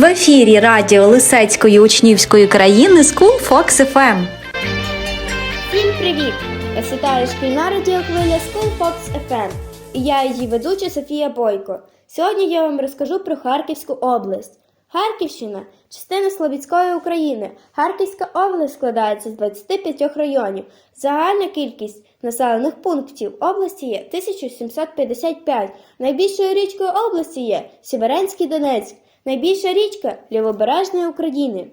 В ефірі радіо Лисецької учнівської країни School Fox FM. Всім привіт! Вас вітає шкільна радіохвиля School Fox FM і я її ведуча Софія Бойко. Сьогодні я вам розкажу про Харківську область. Харківщина частина Слобідської України. Харківська область складається з 25 районів. Загальна кількість населених пунктів області є 1755. Найбільшою річкою області є Сєверенський Донець. Найбільша річка Лівобережної України.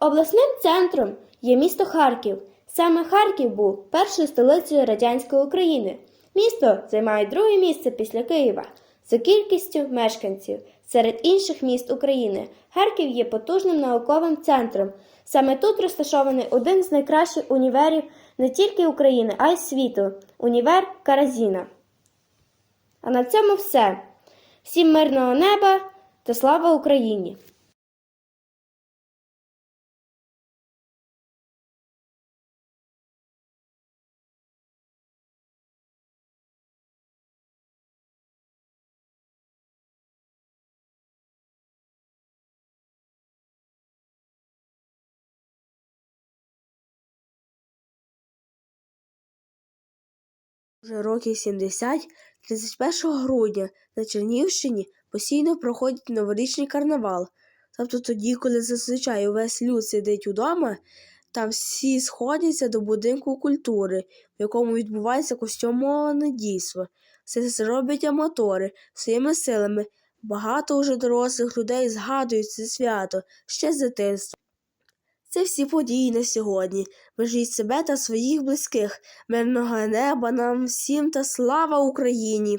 Обласним центром є місто Харків. Саме Харків був першою столицею радянської України. Місто займає друге місце після Києва за кількістю мешканців. Серед інших міст України Харків є потужним науковим центром. Саме тут розташований один з найкращих універів не тільки України, а й світу універ Каразіна. А на цьому все. Всім мирного неба та слава Україні! Вже років 70, 31 грудня на Чернігівщині постійно проходить новорічний карнавал. Тобто тоді, коли зазвичай увесь люд сидить удома, там всі сходяться до будинку культури, в якому відбувається костюмоване дійство. Все це роблять аматори своїми силами. Багато уже дорослих людей згадують це свято ще з дитинства. Це всі події на сьогодні. Бережіть себе та своїх близьких. Мирного неба нам всім та слава Україні!